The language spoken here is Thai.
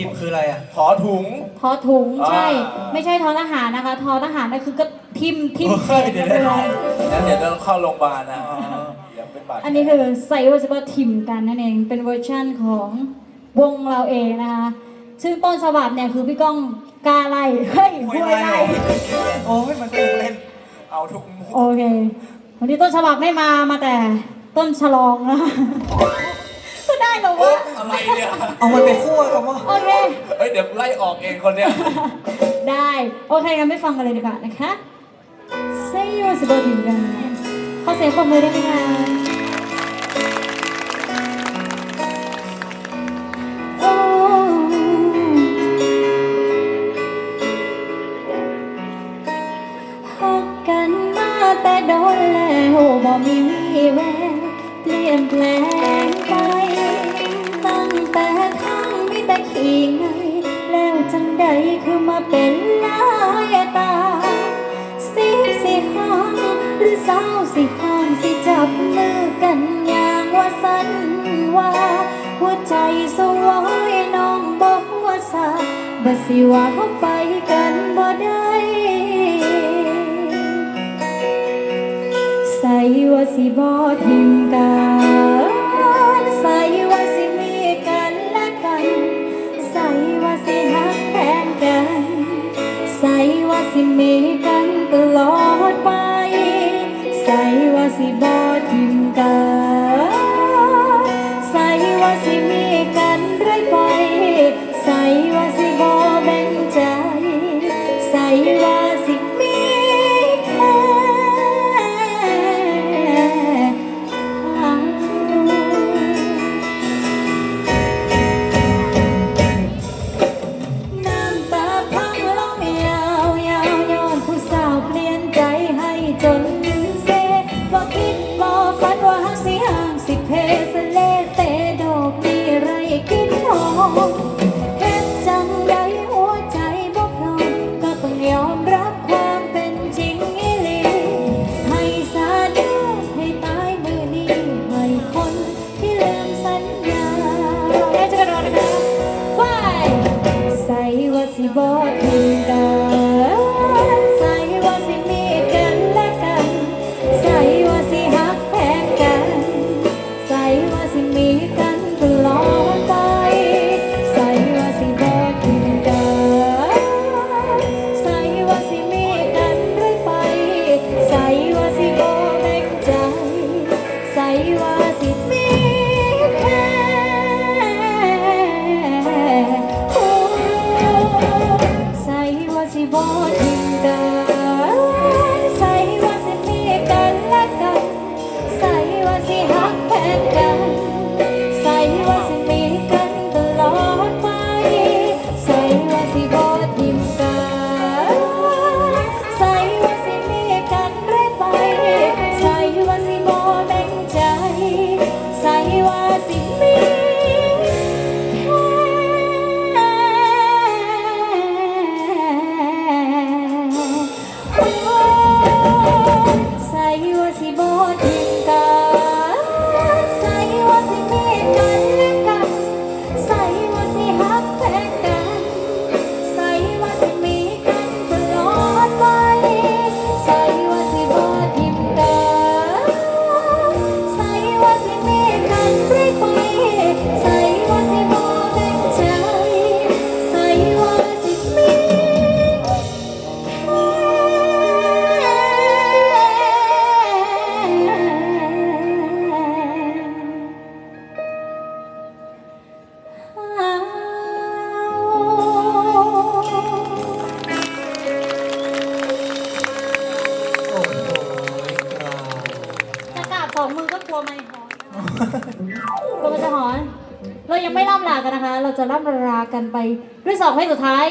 ทิมคืออะไรอะขอถุง ทอถุงใช่ อ่า ไม่ใช่ทอทหารนะคะ ทอทหารนั่นคือก็ทิมทิมเฮ้ยเดี๋ยวเดี๋ยวงั้นเดี๋ยวเราเข้าโรงพยาบาลนะเดี๋ยวเป็นบาดแผลอันนี้คือใส่ว่าจะว่าทิมกันนั่นเองเป็นเวอร์ชั่นของวงเราเองนะคะ ซึ่งต้นฉบับเนี่ยคือพี่ก้องกาไล่เฮ้ยห้ห้ววยยไล่ไล่โอ้ยมันก็ยังเล่น เอาทุกมุกโอเค วันนี้ต้นฉบับไม่มามาแต่ต้นฉลองนะก็ได้เหร อโอ๊ะวะอะไรเนี่ย เอามันไปคั่วกันวะโอเค เฮ้ยเดี๋ยวไล่ออกเองคนเนี้ย ได้ โอเคงั้นไปฟังกันเลยดีกว่านะคะเซโยสบถึงกันขอเสียงปรบมือได้ไหมคะโอ้ฮักกันมาแต่โดนแล้วบ่มีวี่แววเปลี่ยนแปลง ใดคือมาเป็นลายตา สิสิห้องหรือสาวสิห้องสิจับมือกันอย่างว่าสันว่า หัวใจสวอยน้องบอกว่าสาบสิว่าเขาไปกันบ่ได้ใส่ว่าสิบ่ทิมกัน ใส่ว่าสิมีกันตลอดไป ใส่ว่าสิบอทิมกันใส่ว่าสิมีกันเรื่อยไป ใส่ว่าสิบอ องมือก็กลัวไม่หอนกลัวมันจะหอน เรายังไม่ล่ำลากันนะคะ เราจะล่ำลากันไปด้วยสองเพลงสุดท้าย